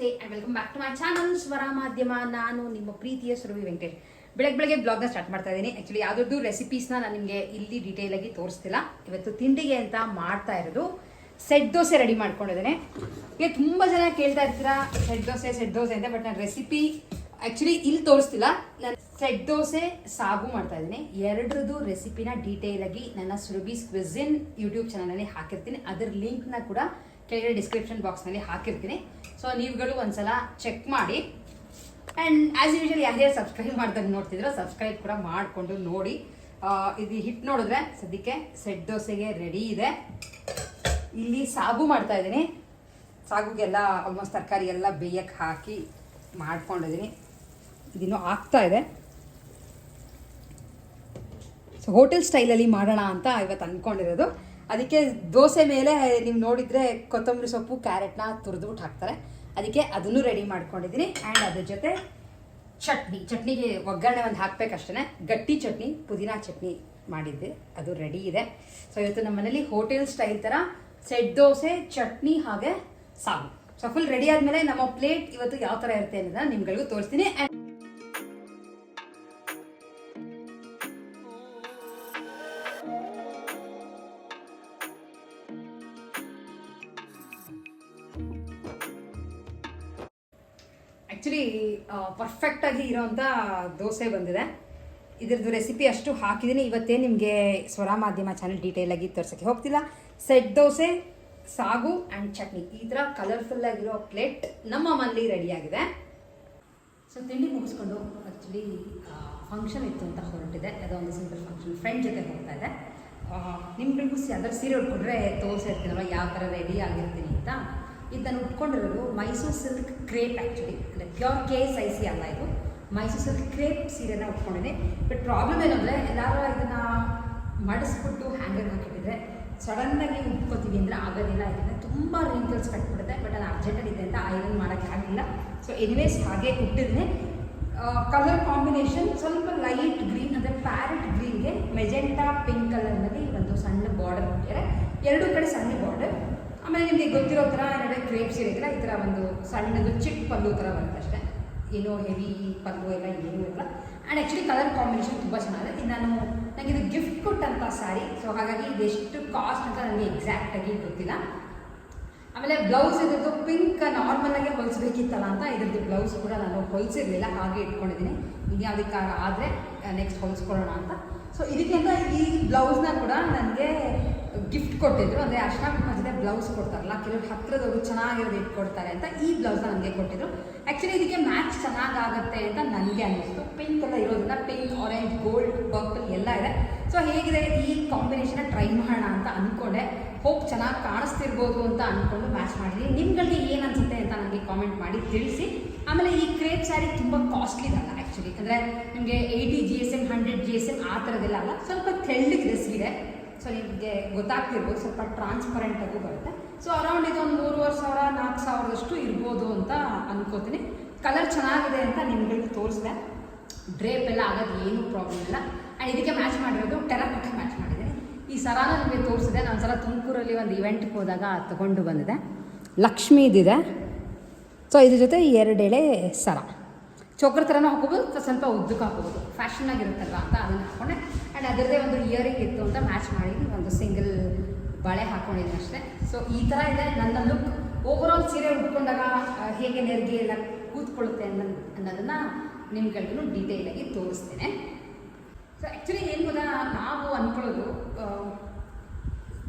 ನಮಸ್ತೆ and welcome back to my channel Swara Madhyama ನಾನು ನಿಮ್ಮ ಪ್ರೀತಿಯ ಸುರಭಿ ವೆಂಕಟೇಶ್. ಬೆಳಗ್ಗೆ ಬೆಳಗ್ಗೆ ಬ್ಲಾಗ್ನ ಸ್ಟಾರ್ಟ್ ಮಾಡ್ತಾ ಇದ್ದೀನಿ. ಆ್ಯಕ್ಚುಲಿ ಯಾವುದೊಂದು ರೆಸಿಪೀಸ್ನ ನಾನು ನಿಮಗೆ ಇಲ್ಲಿ ಡೀಟೇಲ್ ಆಗಿ ತೋರಿಸ್ತಿಲ್ಲ. ಇವತ್ತು ತಿಂಡಿಗೆ ಅಂತ ಮಾಡ್ತಾ ಇರೋದು ಸೆಟ್ ದೋಸೆ ರೆಡಿ ಮಾಡ್ಕೊಂಡಿದ್ದೇನೆ. ಈಗ ತುಂಬ ಜನ ಕೇಳ್ತಾ ಇರ್ತೀರಾ ಸೆಟ್ ದೋಸೆ ಸೆಟ್ ದೋಸೆ ಅಂತ ಬಟ್ ನಾನು ರೆಸಿಪಿ ಆ್ಯಕ್ಚುಲಿ ಇಲ್ಲಿ ತೋರಿಸ್ತಿಲ್ಲ. ನಾನು ಸೆಟ್ ದೋಸೆ ಸಾಗು ಮಾಡ್ತಾ ಇದ್ದೀನಿ. ಎರಡರದ್ದು ರೆಸಿಪಿನ ಡೀಟೇಲ್ ಆಗಿ ನನ್ನ ಸುರಭೀಸ್ ಕ್ವಿಝಿನ್ ಯೂಟ್ಯೂಬ್ ಚಾನಲಲ್ಲಿ ಹಾಕಿರ್ತೀನಿ. ಅದರ ಲಿಂಕ್ನ ಕೂಡ ಕೆಳಗಡೆ ಡಿಸ್ಕ್ರಿಪ್ಷನ್ ಬಾಕ್ಸ್ನಲ್ಲಿ ಹಾಕಿರ್ತೀನಿ. ಸೊ ನೀವುಗಳು ಒಂದ್ಸಲ ಚೆಕ್ ಮಾಡಿ. ಆ್ಯಂಡ್ ಆ್ಯಸ್ ಯೂಶಲ್ ಯಾರ್ಯಾರು ಸಬ್ಸ್ಕ್ರೈಬ್ ಮಾಡ್ತಾರೆ ನೋಡ್ತಿದ್ರು ಸಬ್ಸ್ಕ್ರೈಬ್ ಕೂಡ ಮಾಡಿಕೊಂಡು ನೋಡಿ. ಇದು ಹಿಟ್ಟು ನೋಡಿದ್ರೆ ಸದ್ಯಕ್ಕೆ ಸೆಟ್ ದೋಸೆಗೆ ರೆಡಿ ಇದೆ. ಇಲ್ಲಿ ಸಾಗು ಮಾಡ್ತಾ ಇದ್ದೀನಿ. ಸಾಗುಗೆಲ್ಲ ಆಲ್ಮೋಸ್ಟ್ ತರಕಾರಿ ಎಲ್ಲ ಬೇಯಕ್ಕೆ ಹಾಕಿ ಮಾಡ್ಕೊಂಡಿದ್ದೀನಿ. ಇದಿನ್ನೂ ಆಗ್ತಾ ಇದೆ. ಸೊ ಹೋಟೆಲ್ ಸ್ಟೈಲಲ್ಲಿ ಮಾಡೋಣ ಅಂತ ಇವತ್ತು ಅಂದ್ಕೊಂಡಿರೋದು ಅದಕ್ಕೆ ದೋಸೆ ಮೇಲೆ ನೀವು ನೋಡಿದರೆ ಕೊತ್ತಂಬರಿ ಸೊಪ್ಪು, ಕ್ಯಾರೆಟ್ನ ತುರಿದ್ಬಿಟ್ಟು ಹಾಕ್ತಾರೆ. ಅದಕ್ಕೆ ಅದನ್ನು ರೆಡಿ ಮಾಡ್ಕೊಂಡಿದ್ದೀನಿ. ಆ್ಯಂಡ್ ಅದ್ರ ಜೊತೆ ಚಟ್ನಿ. ಚಟ್ನಿಗೆ ಒಗ್ಗರಣೆ ಒಂದು ಹಾಕಬೇಕಷ್ಟೇ ಗಟ್ಟಿ ಚಟ್ನಿ, ಪುದೀನಾ ಚಟ್ನಿ ಮಾಡಿದ್ದೆ. ಅದು ರೆಡಿ ಇದೆ. ಸೊ ಇವತ್ತು ನಮ್ಮ ಮನೇಲಿ ಹೋಟೆಲ್ ಸ್ಟೈಲ್ ಥರ ಸೆಟ್ ದೋಸೆ, ಚಟ್ನಿ ಹಾಗೆ ಸಾಗು ಸೊ ಫುಲ್ ರೆಡಿ ಆದಮೇಲೆ ನಮ್ಮ ಪ್ಲೇಟ್ ಇವತ್ತು ಯಾವ ಥರ ಇರುತ್ತೆ ಅನ್ನೋದನ್ನ ನಿಮ್ಗಳಿಗೂ ತೋರಿಸ್ತೀನಿ. ಆ್ಯಕ್ಚುಲಿ ಪರ್ಫೆಕ್ಟಾಗಿ ಇರೋವಂಥ ದೋಸೆ ಬಂದಿದೆ. ಇದ್ರದ್ದು ರೆಸಿಪಿ ಅಷ್ಟು ಹಾಕಿದ್ದೀನಿ ಇವತ್ತೇ ನಿಮಗೆ ಸ್ವರ ಮಾಧ್ಯಮ ಚಾನಲ್ ಡೀಟೇಲಾಗಿ ತೋರ್ಸೋಕ್ಕೆ ಹೋಗ್ತಿಲ್ಲ. ಸೆಟ್ ದೋಸೆ, ಸಾಗು ಆ್ಯಂಡ್ ಚಟ್ನಿ. ಈ ಥರ ಕಲರ್ಫುಲ್ ಆಗಿರೋ ಪ್ಲೇಟ್ ನಮ್ಮ ಮನೇಲಿ ರೆಡಿಯಾಗಿದೆ ಸೊ ತಿಂಡಿ ಮುಗಿಸ್ಕೊಂಡು ಆ್ಯಕ್ಚುಲಿ ಫಂಕ್ಷನ್ ಇತ್ತು ಅಂತ ಹೊರಟಿದೆ. ಯಾವುದೋ ಒಂದು ಸಿಂಪಲ್ ಫಂಕ್ಷನ್ ಫ್ರೆಂಡ್ ಜೊತೆ ಹೋಗ್ತಾ ಇದೆ. ನಿಮ್ಗಳಿಗೂ ಯಾವ್ದಾದ್ರು ಸೀರೆ ಉಟ್ಕೊಂಡ್ರೆ ತೋರಿಸಿರ್ತೀನಲ್ಲ ಯಾವ ಥರ ರೆಡಿ ಆಗಿರ್ತೀನಿ ಅಂತ. ಇದು ನಾನು ಉಟ್ಕೊಂಡಿರೋದು ಮೈಸೂರು ಸಿಲ್ಕ್ ಕ್ರೇಪ್ ಆ್ಯಕ್ಚುಲಿ ಅಂದರೆ pure K S I C ಅಲ್ಲ ಇದು. ಮೈಸೂರು ಸಿಲ್ಕ್ ಕ್ರೇಪ್ ಸೀರೆನ ಉಟ್ಕೊಂಡಿದೆ ಬಟ್ ಪ್ರಾಬ್ಲಮ್ ಏನಂದರೆ ಎಲ್ಲರೂ ಇದನ್ನು ಮಡಿಸ್ಬಿಟ್ಟು ಹ್ಯಾಂಗರ್ ಹಾಕಿಟ್ಟಿದ್ರೆ ಸಡನ್ನಾಗಿ ಉಟ್ಕೋತೀವಿ ಅಂದರೆ ಆಗೋದಿಲ್ಲ. ಇದನ್ನು ತುಂಬ ರಿಂಕಲ್ಸ್ ಕಟ್ಬಿಡುತ್ತೆ. ಬಟ್ ಅದು ಅರ್ಜೆಂಟಲ್ಲಿ ಇದೆ ಅಂತ ಐರನ್ ಮಾಡೋಕ್ಕಾಗಿಲ್ಲ ಸೊ ಎನಿವೇಸ್ ಹಾಗೆ ಉಟ್ಟಿದ್ದೆ ಕಲರ್ ಕಾಂಬಿನೇಷನ್ ಸ್ವಲ್ಪ ಲೈಟ್ ಗ್ರೀನ್ ಅಂದರೆ ಪ್ಯಾರೆಟ್ ಗ್ರೀನ್ಗೆ ಮೆಜೆಂಟಾ ಪಿಂಕ್ ಕಲರ್ನಲ್ಲಿ ಒಂದು ಸಣ್ಣ ಬಾರ್ಡರ್ ಕೊಟ್ಟಿದ್ದಾರೆ ಎರಡು ಕಡೆ ಸಣ್ಣ ಬಾರ್ಡರ್ ಆಮೇಲೆ ನಿಮಗೆ ಗೊತ್ತಿರೋ ಥರ ನಡುವೆ ಕ್ರೇಪ್ಸ್ ಸೀರೆಗೆಲ್ಲ ಈ ಥರ ಒಂದು ಸಣ್ಣದು ಚಿಕ್ಕ ಪಲ್ಲು ಥರ ಬರುತ್ತೆ ಅಷ್ಟೇ. ಏನೋ ಹೆವಿ ಪಲ್ಲು ಎಲ್ಲ ಏನೂ ಇಲ್ಲ ಆ್ಯಂಡ್ ಆ್ಯಕ್ಚುಲಿ ಕಲರ್ ಕಾಂಬಿನೇಷನ್ ತುಂಬ ಚೆನ್ನಾಗಿದೆ. ನಾನು ನನಗೆ ಇದು ಗಿಫ್ಟ್ ಕೊಟ್ಟಂಥ ಸ್ಯಾರಿ ಸೊ ಹಾಗಾಗಿ ಇದೆಷ್ಟು ಕಾಸ್ಟ್ ಅಂತ ನನಗೆ ಎಕ್ಸಾಕ್ಟಾಗಿ ಗೊತ್ತಿಲ್ಲ. ಆಮೇಲೆ ಬ್ಲೌಸ್ ಇದ್ರದ್ದು ಪಿಂಕ್ ನಾರ್ಮಲ್ ಆಗಿ ಹೊಲಿಸ್ಬೇಕಿತ್ತಲ್ಲ ಅಂತ ಇದ್ರದ್ದು ಬ್ಲೌಸ್ ಕೂಡ ನಾನು ಹೊಲಿಸಿರಲಿಲ್ಲ, ಹಾಗೆ ಇಟ್ಕೊಂಡಿದ್ದೀನಿ. ಇನ್ಯಾವುದಕ್ಕಾಗ ಯಾವುದಕ್ಕೆ ಆದರೆ ನೆಕ್ಸ್ಟ್ ಹೊಲಿಸ್ಕೊಳ್ಳೋಣ ಅಂತ. ಸೊ ಇದಕ್ಕಿಂತ ಈ ಬ್ಲೌಸ್ನ ಕೂಡ ನನಗೆ ಗಿಫ್ಟ್ ಕೊಟ್ಟಿದ್ರು. ಅಂದರೆ ಅರ್ಶನ ಮಧ್ಯೆ ಬ್ಲೌಸ್ ಕೊಡ್ತಾರಲ್ಲ, ಕೆಲವರು ಹತ್ತಿರದವರು ಚೆನ್ನಾಗಿರೋದು ಇಟ್ಕೊಡ್ತಾರೆ ಅಂತ ಈ ಬ್ಲೌಸ್ನ ನನಗೆ ಕೊಟ್ಟಿದ್ರು. ಆ್ಯಕ್ಚುಲಿ ಇದಕ್ಕೆ ಮ್ಯಾಚ್ ಚೆನ್ನಾಗಾಗತ್ತೆ ಅಂತ ನನಗೆ ಅನ್ನಿಸ್ತು. ಪಿಂಕ್ ಎಲ್ಲ ಇರೋದ್ರಿಂದ ಪಿಂಕ್ ಆರೆಂಜ್ ಗೋಲ್ಡ್ ಪರ್ಪಲ್ ಎಲ್ಲ ಇದೆ. ಸೊ ಹೇಗಿದೆ? ಈ ಕಾಂಬಿನೇಷನ್ ಟ್ರೈ ಮಾಡೋಣ ಅಂತ ಅಂದ್ಕೊಂಡೆ ಹೋಪ್ ಚೆನ್ನಾಗಿ ಕಾಣಿಸ್ತಿರ್ಬೋದು ಅಂತ ಅಂದ್ಕೊಂಡು ಮ್ಯಾಚ್ ಮಾಡಿದ್ವಿ ನಿಮ್ಗಳಿಗೆ ಏನು ಅನಿಸುತ್ತೆ ಅಂತ ನನಗೆ ಕಾಮೆಂಟ್ ಮಾಡಿ ತಿಳಿಸಿ. ಆಮೇಲೆ ಈ ಕ್ರೇಪ್ ಸ್ಯಾರಿ ತುಂಬ ಕಾಸ್ಟ್ಲಿದಲ್ಲ ಆ್ಯಕ್ಚುಲಿ ಅಂದರೆ ನಿಮಗೆ eighty G S M hundred G S M ಆ ಥರದ್ದೆಲ್ಲ ಅಲ್ಲ. ಸ್ವಲ್ಪ ತೆಳ್ಳಗಿದೆ ಇದೆ ಸೊ ನಿಮಗೆ ಗೊತ್ತಾಗ್ತಿರ್ಬೋದು, ಸ್ವಲ್ಪ ಟ್ರಾನ್ಸ್ಪರೆಂಟ್ ಆಗೂ ಬರುತ್ತೆ. ಸೊ ಅರೌಂಡ್ ಇದೊಂದು ಮೂರುವರೆ ಸಾವಿರ, ನಾಲ್ಕು ಸಾವಿರದಷ್ಟು ಇರ್ಬೋದು ಅಂತ ಅನ್ಕೋತೀನಿ. ಕಲರ್ ಚೆನ್ನಾಗಿದೆ ಅಂತ ನಿಮ್ಗಳಿಗೆ ತೋರಿಸಿದೆ. ಡ್ರೇಪ್ ಎಲ್ಲ ಆಗೋದು ಏನೂ ಪ್ರಾಬ್ಲಮ್ ಇಲ್ಲ. ಆ್ಯಂಡ್ ಇದಕ್ಕೆ ಮ್ಯಾಚ್ ಮಾಡಿರೋದು ಟೆರಕಟ್ಟೆ ಮ್ಯಾಚ್ ಮಾಡಿದ್ದೀನಿ ಈ ಸರಾನ ನಿಮಗೆ ತೋರಿಸಿದೆ. ನಾನು ಸಲ ತುಮಕೂರಲ್ಲಿ ಒಂದು ಇವೆಂಟ್ಗೆ ಹೋದಾಗ ತಗೊಂಡು ಬಂದಿದೆ. ಲಕ್ಷ್ಮೀದಿದೆ. ಸೊ ಇದ್ರ ಜೊತೆ ಎರಡೆಳೆ ಸರ. ಚೋಕ್ರ ಥರನೂ ಹಾಕೋಬೋದು ಸ್ವಲ್ಪ ಉದ್ದಕ್ಕೆ ಹಾಕೋಬೋದು. ಫ್ಯಾಷನ್ ಆಗಿರುತ್ತಲ್ವ ಅಂತ ಅದನ್ನು ಹಾಕೊಂಡೆ. ಆ್ಯಂಡ್ ಅದರದ್ದೇ ಒಂದು ಇಯರಿಂಗ್ ಇತ್ತು ಅಂತ ಮ್ಯಾಚ್ ಮಾಡಿ ಒಂದು ಸಿಂಗಲ್ ಬಳೆ ಹಾಕೊಂಡಿದ್ದೀನಿ ಅಷ್ಟೇ. ಸೊ ಈ ಥರ ಇದೆ ನನ್ನ ಲುಕ್ ಓವರಾಲ್ ಸೀರೆ ಉಟ್ಕೊಂಡಾಗ ಹೇಗೆ ನೆರಿಗೆ ಎಲ್ಲ ಕೂತ್ಕೊಳ್ಳುತ್ತೆ ಅನ್ನೋ, ಅನ್ನೋದನ್ನು ಡೀಟೇಲ್ ಡೀಟೇಲಾಗಿ ತೋರಿಸ್ತೇನೆ. ಸೊ ಆ್ಯಕ್ಚುಲಿ ಏನು ಗೊತ್ತಾ? ನಾವು ಅಂದ್ಕೊಳ್ಳೋದು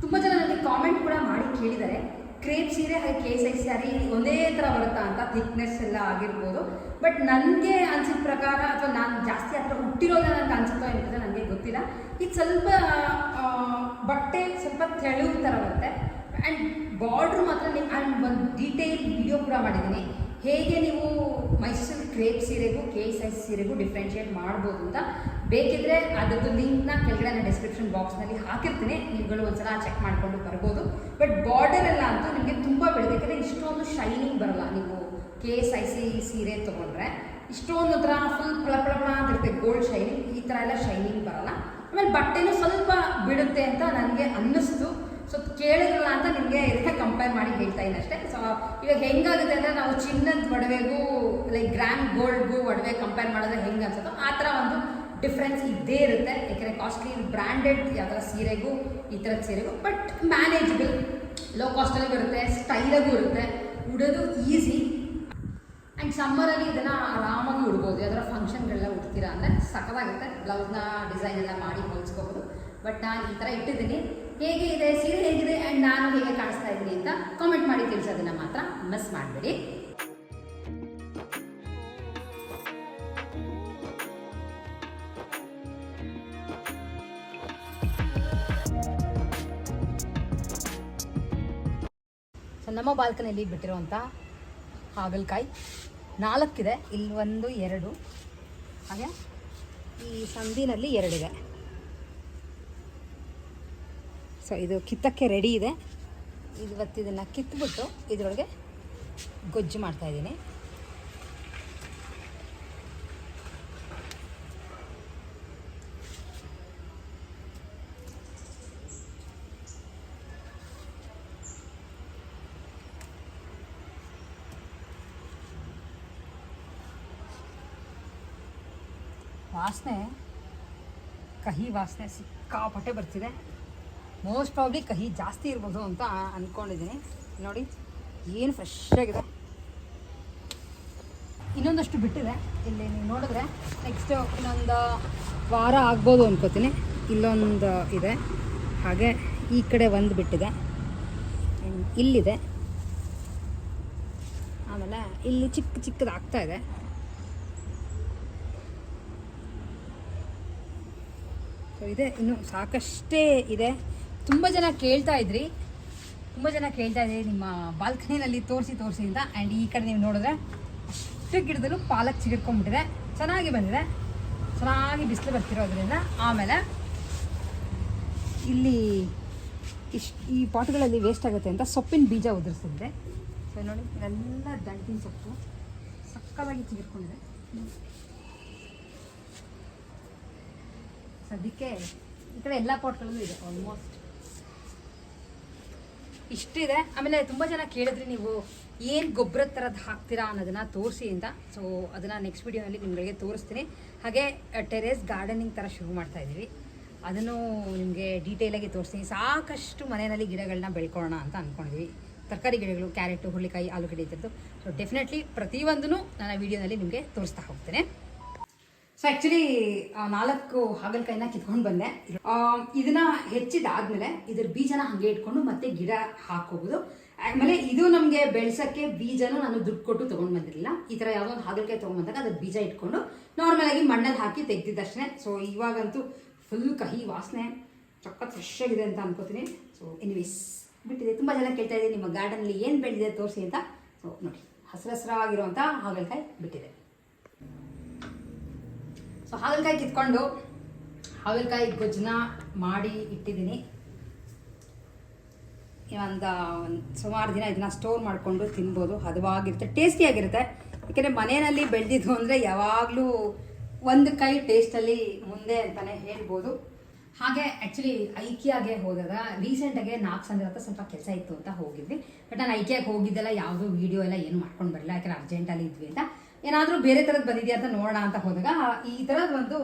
ತುಂಬ ಜನ ನನಗೆ ಕಾಮೆಂಟ್ ಕೂಡ ಮಾಡಿ ಕೇಳಿದ್ದಾರೆ. ಕ್ರೇಪ್ ಸೀರೆ ಹಾಗೆ ಕೆ ಸೈಜ್ ಸ್ಯಾರಿ ಒಂದೇ ಥರ ಬರುತ್ತಾ ಅಂತ ಥಿಕ್ನೆಸ್ ಎಲ್ಲ ಆಗಿರ್ಬೋದು. ಬಟ್ ನನಗೆ ಅನ್ಸಿದ ಪ್ರಕಾರ ಅಥವಾ ನಾನು ಜಾಸ್ತಿ ಹತ್ರ ಹುಟ್ಟಿರೋದೇ ನನಗೆ ಅನ್ಸುತ್ತೋ ಎಂಬುದು ನನಗೆ ಗೊತ್ತಿಲ್ಲ. ಇದು ಸ್ವಲ್ಪ ಬಟ್ಟೆ ಸ್ವಲ್ಪ ತೆಳುವು ಥರ ಬರುತ್ತೆ. ಆ್ಯಂಡ್ ಬಾರ್ಡ್ರ್ ಮಾತ್ರ ನೀವು ಆ್ಯಂಡ್ ಒಂದು ಡೀಟೇಲ್ ವಿಡಿಯೋ ಕೂಡ ಮಾಡಿದ್ದೀನಿ ಹೇಗೆ ನೀವು ಮೈಸೂರು ಕ್ರೇಪ್ ಸೀರೆಗೂ ಕೆ ಸೈಜ್ ಸೀರೆಗೂ ಡಿಫ್ರೆನ್ಷಿಯೇಟ್ ಮಾಡ್ಬೋದು ಅಂತ. ಬೇಕಿದ್ರೆ ಅದರದ್ದು ಲಿಂಕ್ನ ಕೆಳಗಡೆ ನಾನು ಡಿಸ್ಕ್ರಿಪ್ಷನ್ ಬಾಕ್ಸ್ನಲ್ಲಿ ಹಾಕಿರ್ತೀನಿ. ನೀವುಗಳು ಒಂದ್ಸಲ ಚೆಕ್ ಮಾಡಿಕೊಂಡು ಬರ್ಬೋದು. ಬಟ್ ಬಾರ್ಡರ್ ಎಲ್ಲ ಅಂತೂ ನಿಮಗೆ ತುಂಬ ಯಾಕಂದರೆ ಇಷ್ಟೊಂದು ಶೈನಿಂಗ್ ಬರಲ್ಲ. ನೀವು ಕೆ ಎಸ್ ಐ ಸಿ ಸೀರೆ ತೊಗೊಂಡ್ರೆ ಇಷ್ಟೊಂದು ಥರ ಫುಲ್ ಫಳ ಅಂತ ಇರುತ್ತೆ. ಗೋಲ್ಡ್ ಶೈನಿಂಗ್ ಈ ಥರ ಎಲ್ಲ ಶೈನಿಂಗ್ ಬರಲ್ಲ. ಆಮೇಲೆ ಬಟ್ಟೆನೂ ಸ್ವಲ್ಪ ಬಿಡುತ್ತೆ ಅಂತ ನನಗೆ ಅನ್ನಿಸ್ತು. ಸೊ ಕೇಳಿದ್ರಲ್ಲ ಅಂತ ನಿಮಗೆ ಇದಕ್ಕೆ ಕಂಪೇರ್ ಮಾಡಿ ಹೇಳ್ತಾ ಇದ್ದೀನಿ ಅಷ್ಟೇ. ಸೊ ಇವಾಗ ಹೆಂಗಾಗುತ್ತೆ ಅಂದರೆ ನಾವು ಚಿನ್ನದ ಒಡವೆಗೂ ಲೈಕ್ ಗ್ರ್ಯಾಂಡ್ ಗೋಲ್ಡ್ಗೂ ಒಡವೆ ಕಂಪೇರ್ ಮಾಡಿದ್ರೆ ಹೆಂಗೆ ಅನ್ಸುತ್ತೋ ಆ ಥರ ಒಂದು ಡಿಫ್ರೆನ್ಸ್ ಇದ್ದೇ ಇರುತ್ತೆ. ಯಾಕೆಂದರೆ ಕಾಸ್ಟ್ಲಿ ಬ್ರ್ಯಾಂಡೆಡ್ ಯಾವ್ದಾರ ಸೀರೆಗೂ ಈ ಥರದ ಸೀರೆಗೂ ಬಟ್ ಮ್ಯಾನೇಜಬಲ್ ಲೋ ಕಾಸ್ಟಲ್ಲಿ ಬರುತ್ತೆ ಸ್ಟೈಲಾಗೂ ಇರುತ್ತೆ. ಉಡೋದು ಈಸಿ ಆ್ಯಂಡ್ ಸಮ್ಮರಲ್ಲಿ ಇದನ್ನು ಆರಾಮಾಗಿ ಉಡ್ಬೋದು. ಯಾವ್ದಾರ ಫಂಕ್ಷನ್ಗಳೆಲ್ಲ ಉಡ್ತೀರಾ ಅಂದರೆ ಸಖತ್ತಾಗುತ್ತೆ ಬ್ಲೌಸ್ನ ಡಿಸೈನ್ ಎಲ್ಲ ಮಾಡಿ ಹೊಲಿಸ್ಕೋಬೋದು. ಬಟ್ ನಾನು ಈ ಥರ ಇಟ್ಟಿದ್ದೀನಿ. ಹೇಗೆ ಇದೆ, ಸೀರೆ ಹೇಗಿದೆ ಆ್ಯಂಡ್ ನಾನು ಹೇಗೆ ಕಾಣಿಸ್ತಾ ಇದ್ದೀನಿ ಅಂತ ಕಾಮೆಂಟ್ ಮಾಡಿ ತಿಳಿಸೋದನ್ನು ಮಾತ್ರ ಮಿಸ್ ಮಾಡಬೇಡಿ. ನಮ್ಮ ಬಾಲ್ಕನಿಯಲ್ಲಿ ಬಿಟ್ಟಿರುವಂಥ ಹಾಗಲಕಾಯಿ. ನಾಲ್ಕಿದೆ, ಇಲ್ಲಿ ಒಂದು, ಎರಡು. ಹಾಗೆ ಈ ಸಂದಿನಲ್ಲಿ ಎರಡಿದೆ. ಸೊ ಇದು ಕಿತ್ತಕ್ಕೆ ರೆಡಿ ಇದೆ. ಇವತ್ತಿದನ್ನು ಕಿತ್ಬಿಟ್ಟು ಇದರೊಳಗೆ ಗೊಜ್ಜು ಮಾಡ್ತಾ ವಾಸನೆ, ಕಹಿ ವಾಸನೆ ಸಿಕ್ಕಾಪಟ್ಟೆ ಬರ್ತಿದೆ. ಮೋಸ್ಟ್ ಪ್ರಾಬ್ಲಿ ಕಹಿ ಜಾಸ್ತಿ ಇರ್ಬೋದು ಅಂತ ಅಂದ್ಕೊಂಡಿದ್ದೀನಿ ನೋಡಿ, ಏನು ಫ್ರೆಶ್ ಆಗಿದೆ. ಇನ್ನೊಂದಷ್ಟು ಬಿಟ್ಟಿದೆ. ಇಲ್ಲಿ ನೀವು ನೋಡಿದ್ರೆ ನೆಕ್ಸ್ಟ್ ಇನ್ನೊಂದು ವಾರ ಆಗ್ಬೋದು ಅನ್ಕೋತೀನಿ. ಇಲ್ಲೊಂದು ಇದೆ. ಹಾಗೆ ಈ ಕಡೆ ಒಂದು ಬಿಟ್ಟಿದೆ. ಇಲ್ಲಿದೆ. ಆಮೇಲೆ ಇಲ್ಲಿ ಚಿಕ್ಕ ಚಿಕ್ಕದಾಗ್ತಾ ಇದೆ. ಸೊ ಇದೆ. ಇನ್ನು ಸಾಕಷ್ಟೇ ಇದೆ. ತುಂಬ ಜನ ಕೇಳ್ತಾ ಇದ್ರಿ. ತುಂಬ ಜನ ಕೇಳ್ತಾ ಇದ್ರಿ ನಿಮ್ಮ ಬಾಲ್ಕನಿನಲ್ಲಿ ತೋರಿಸಿ ತೋರಿಸಿ ಅಂತ. ಆ್ಯಂಡ್ ಈ ಕಡೆ ನೀವು ನೋಡಿದ್ರೆ ಅಷ್ಟು ಗಿಡದಲ್ಲೂ ಪಾಲಕ್ ಚಿಗಿಡ್ಕೊಂಡ್ಬಿಟ್ಟಿದೆ ಚೆನ್ನಾಗಿ ಬಂದಿದೆ. ಚೆನ್ನಾಗಿ ಬಿಸಿಲು ಬರ್ತಿರೋದ್ರಿಂದ ಆಮೇಲೆ ಇಲ್ಲಿ ಇಷ್ಟು ಈ ಪಾಟ್ಗಳಲ್ಲಿ ವೇಸ್ಟ್ ಆಗುತ್ತೆ ಅಂತ ಸೊಪ್ಪಿನ ಬೀಜ ಉದುರಿಸಿದ್ದೆ. ಸೊ ನೋಡಿ ಎಲ್ಲ ದಂಟಿನ ಸೊಪ್ಪು ಸಕ್ಕತ್ತಾಗಿ ಚಿಗಿಡ್ಕೊಂಡಿದೆ ಸದ್ಯಕ್ಕೆ ಈ ಕಡೆ ಎಲ್ಲ ಪಾಟ್ಗಳಲ್ಲೂ ಇದೆ ಆಲ್ಮೋಸ್ಟ್ ಇಷ್ಟಿದೆ. ಆಮೇಲೆ ತುಂಬ ಜನ ಕೇಳಿದ್ರಿ ನೀವು ಏನು ಗೊಬ್ಬರ ಥರದ್ದು ಹಾಕ್ತೀರಾ ಅನ್ನೋದನ್ನ ತೋರಿಸಿ ಅಂತ. ಸೊ ಅದನ್ನು ನೆಕ್ಸ್ಟ್ ವಿಡಿಯೋನಲ್ಲಿ ನಿಮಗೆ ತೋರಿಸ್ತೀನಿ. ಹಾಗೆ ಟೆರೇಸ್ ಗಾರ್ಡನಿಂಗ್ ಥರ ಶುರು ಮಾಡ್ತಾ ಇದ್ದೀವಿ. ಅದನ್ನು ನಿಮಗೆ ಡೀಟೇಲಾಗಿ ತೋರಿಸ್ತೀನಿ. ಸಾಕಷ್ಟು ಮನೆಯಲ್ಲಿ ಗಿಡಗಳನ್ನ ಬೆಳ್ಕೊಳ್ಳೋಣ ಅಂತ ಅಂದ್ಕೊಂಡಿದ್ವಿ ತರಕಾರಿ ಗಿಡಗಳು, ಕ್ಯಾರೆಟು, ಹುರುಳಿಕಾಯಿ, ಆಲೂಗಡ್ಡೆ ಇದ್ದದ್ದು ಸೊ ಡೆಫಿನೆಟ್ಲಿ ಪ್ರತಿಯೊಂದನ್ನು ನಾನು ವಿಡಿಯೋನಲ್ಲಿ ನಿಮಗೆ ತೋರಿಸ್ತಾ ಹೋಗ್ತೇನೆ. ಸೊ ಆ್ಯಕ್ಚುಲಿ ನಾಲ್ಕು ಹಾಗಲಕಾಯಿನ ಕಿತ್ಕೊಂಡು ಬಂದೆ. ಇದನ್ನ ಹೆಚ್ಚಿದಾದ್ಮೇಲೆ ಇದ್ರ ಬೀಜನ ಹಾಗೆ ಇಟ್ಕೊಂಡು ಮತ್ತೆ ಗಿಡ ಹಾಕೋಬಹುದು ಆಮೇಲೆ ಇದು ನಮಗೆ ಬೆಳ್ಸಕ್ಕೆ ಬೀಜನ ನಾನು ದುಡ್ಡು ಕೊಟ್ಟು ತೊಗೊಂಡು ಬಂದಿರಲಿಲ್ಲ. ಈ ಥರ ಯಾವುದೋ ಒಂದು ಹಾಗಲಕಾಯಿ ತೊಗೊಂಡ್ಬಂದಾಗ ಅದ್ರ ಬೀಜ ಇಟ್ಕೊಂಡು ನಾರ್ಮಲ್ ಆಗಿ ಮಣ್ಣಲ್ಲಿ ಹಾಕಿ ತೆಗ್ದಿದ್ದಷ್ಟೇ. ಸೊ ಇವಾಗಂತೂ ಫುಲ್ ಕಹಿ ವಾಸನೆ ಚೊಕ್ಕ ಫ್ರೆಶ್ ಆಗಿದೆ ಅಂತ ಅನ್ಕೋತೀನಿ. ಸೊ ಎನಿವೇಸ್ ಬಿಟ್ಟಿದೆ. ತುಂಬ ಜನ ಕೇಳ್ತಾ ಇದೆ ನಿಮ್ಮ ಗಾರ್ಡನಲ್ಲಿ ಏನು ಬೆಳೆದಿದೆ, ತೋರಿಸಿ ಅಂತ. ಸೊ ನೋಡಿ, ಹಸಿರು ಹಸಿರಾಗಿರುವಂಥ ಹಾಗಲಕಾಯಿ ಬಿಟ್ಟಿದೆ. ಸೊ ಹಾಗಲಕಾಯಿ ಕಿತ್ಕೊಂಡು ಹಾಗಲಕಾಯಿ ಗೊಜ್ಜನ್ನ ಮಾಡಿ ಇಟ್ಟಿದ್ದೀನಿ. ಒಂದು ಒಂದು ಸುಮಾರು ದಿನ ಇದನ್ನ ಸ್ಟೋರ್ ಮಾಡಿಕೊಂಡು ತಿನ್ಬೋದು. ಹದವಾಗಿರುತ್ತೆ ಟೇಸ್ಟಿಯಾಗಿರುತ್ತೆ ಯಾಕೆಂದರೆ ಮನೆಯಲ್ಲಿ ಬೆಳೆದಿದ್ದು ಅಂದರೆ ಯಾವಾಗಲೂ ಒಂದು ಕೈ ಟೇಸ್ಟಲ್ಲಿ ಮುಂದೆ ಅಂತಲೇ ಹೇಳ್ಬೋದು. ಹಾಗೆ ಆ್ಯಕ್ಚುಲಿ ಐಕಿಯಾಗೆ ಹೋದಾಗ ರೀಸೆಂಟಾಗೆ ನಾಲ್ಕು ಸಂಜೆ ಹತ್ರ ಸ್ವಲ್ಪ ಕೆಲಸ ಇತ್ತು ಅಂತ ಹೋಗಿದ್ವಿ. ಬಟ್ ನಾನು ಐಕಿಯಾಗೆ ಹೋಗಿದ್ದೆಲ್ಲ ಯಾವುದೂ ವೀಡಿಯೋ ಎಲ್ಲ ಏನು ಮಾಡ್ಕೊಂಡು ಬರಲ್ಲ ಯಾಕಂದರೆ ಅರ್ಜೆಂಟಲ್ಲಿ ಇದ್ವಿ ಅಂತ. ಏನಾದರೂ ಬೇರೆ ಥರದ್ದು ಬಂದಿದೆಯಾ ಅಂತ ನೋಡೋಣ ಅಂತ ಹೋದಾಗ ಈ ಥರದ ಒಂದು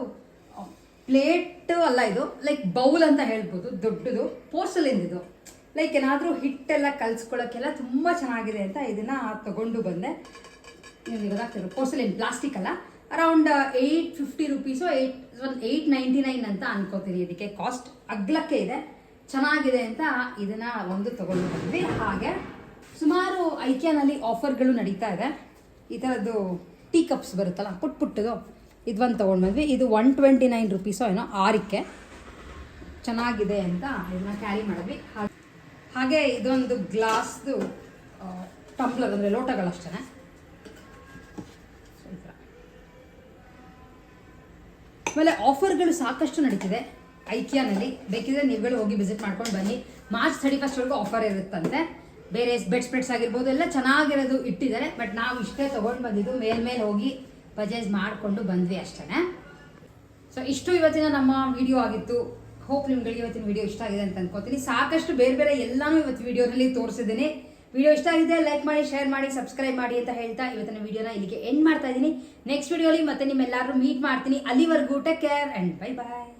ಪ್ಲೇಟ್ ಅಲ್ಲ ಇದು, ಲೈಕ್ ಬೌಲ್ ಅಂತ ಹೇಳ್ಬೋದು, ದೊಡ್ಡದು, ಪೋರ್ಸಲಿಂದ ಇದು. ಲೈಕ್ ಏನಾದರೂ ಹಿಟ್ಟೆಲ್ಲ ಕಲ್ಸ್ಕೊಳ್ಳೋಕ್ಕೆಲ್ಲ ತುಂಬ ಚೆನ್ನಾಗಿದೆ ಅಂತ ಇದನ್ನ ತಗೊಂಡು ಬಂದೆ. ನಿಮಗೆ ಗೊತ್ತಾಗ್ತಿರೋ ಪೋರ್ಸಲಿನ್, ಪ್ಲಾಸ್ಟಿಕ್ ಅಲ್ಲ. Around eight fifty rupees eight ಒಂದು ಏಯ್ಟ್ ನೈಂಟಿ ನೈನ್ ಅಂತ ಅನ್ಕೋತೀನಿ ಇದಕ್ಕೆ. ಕಾಸ್ಟ್ ಅಗ್ಲಕ್ಕೆ ಇದೆ. ಚೆನ್ನಾಗಿದೆ ಅಂತ ಇದನ್ನ ಒಂದು ತಗೊಂಡು ಬಂದ್ವಿ. ಹಾಗೆ ಸುಮಾರು ಐಕ್ಯಾನಲ್ಲಿ ಆಫರ್ಗಳು ನಡೀತಾ ಇದೆ. ಈ ಥರದ್ದು ಟೀ ಕಪ್ಸ್ ಬರುತ್ತಲ್ಲ ಪುಟ್ ಪುಟ್ಟದು ಇದು ಒಂದು ತೊಗೊಂಡು ಬಂದ್ವಿ. ಇದು ಒನ್ ಟ್ವೆಂಟಿ ನೈನ್ ರುಪೀಸೋ ಏನೋ ಆರಕ್ಕೆ. ಚೆನ್ನಾಗಿದೆ ಅಂತ ಇದನ್ನ ಕ್ಯಾರಿ ಮಾಡಿದ್ವಿ. ಹಾಗೆ ಇದೊಂದು ಗ್ಲಾಸ್ದು ಟಂಬ್ಲರ್ ಅಂದರೆ ಲೋಟಗಳಷ್ಟೇ ಆಮೇಲೆ ಆಫರ್ಗಳು ಸಾಕಷ್ಟು ನಡೀತಿದೆ ಐಕಿಯಾನಲ್ಲಿ. ಬೇಕಿದ್ರೆ ನೀವುಗಳು ಹೋಗಿ ವಿಸಿಟ್ ಮಾಡ್ಕೊಂಡು ಬನ್ನಿ. ಮಾರ್ಚ್ ಥರ್ಟಿ ಫಸ್ಟ್ವರೆಗೂ ಆಫರ್ ಇರುತ್ತಂತೆ. ಬೇರೆ ಬೆಡ್ ಸ್ಪ್ರೆಡ್ಸ್ ಆಗಿರ್ಬೋದು, ಎಲ್ಲ ಚೆನ್ನಾಗಿರೋದು ಇಟ್ಟಿದ್ದಾರೆ. ಬಟ್ ನಾವು ಇಷ್ಟೇ ತೊಗೊಂಡು ಬಂದಿದ್ದು ಮೇಲ್ಮೇಲೆ ಹೋಗಿ ಪರ್ಚೇಸ್ ಮಾಡಿಕೊಂಡು ಬಂದ್ವಿ ಅಷ್ಟೇ ಸೊ ಇಷ್ಟು ಇವತ್ತಿನ ನಮ್ಮ ವಿಡಿಯೋ ಆಗಿತ್ತು. ಹೋಪ್ ನಿಮ್ಗಳಿಗೆ ಇವತ್ತಿನ ವಿಡಿಯೋ ಇಷ್ಟ ಆಗಿದೆ ಅಂತ ಅನ್ಕೋತೀನಿ. ಸಾಕಷ್ಟು ಬೇರೆ ಬೇರೆ ಎಲ್ಲಾನು ಇವತ್ತು ವಿಡಿಯೋನಲ್ಲಿ ತೋರಿಸಿದ್ದೀನಿ. ವಿಡಿಯೋ ಇಷ್ಟ ಆಗಿದೆ ಲೈಕ್ ಮಾಡಿ ಶೇರ್ ಮಾಡಿ ಸಬ್ಸ್ಕ್ರೈಬ್ ಮಾಡಿ ಅಂತ ಹೇಳ್ತಾ ಇವತ್ತಿನ ವಿಡಿಯೋನ ಇಲ್ಲಿಗೆ ಎಂಡ್ ಮಾಡ್ತಾ ಇದ್ದೀನಿ. ನೆಕ್ಸ್ಟ್ ವಿಡಿಯೋಲಿ ಮತ್ತೆ ನಿಮ್ಮೆಲ್ಲರೂ ಮೀಟ್ ಮಾಡ್ತೀನಿ. ಅಲ್ಲಿವರೆಗೂ take care and bye bye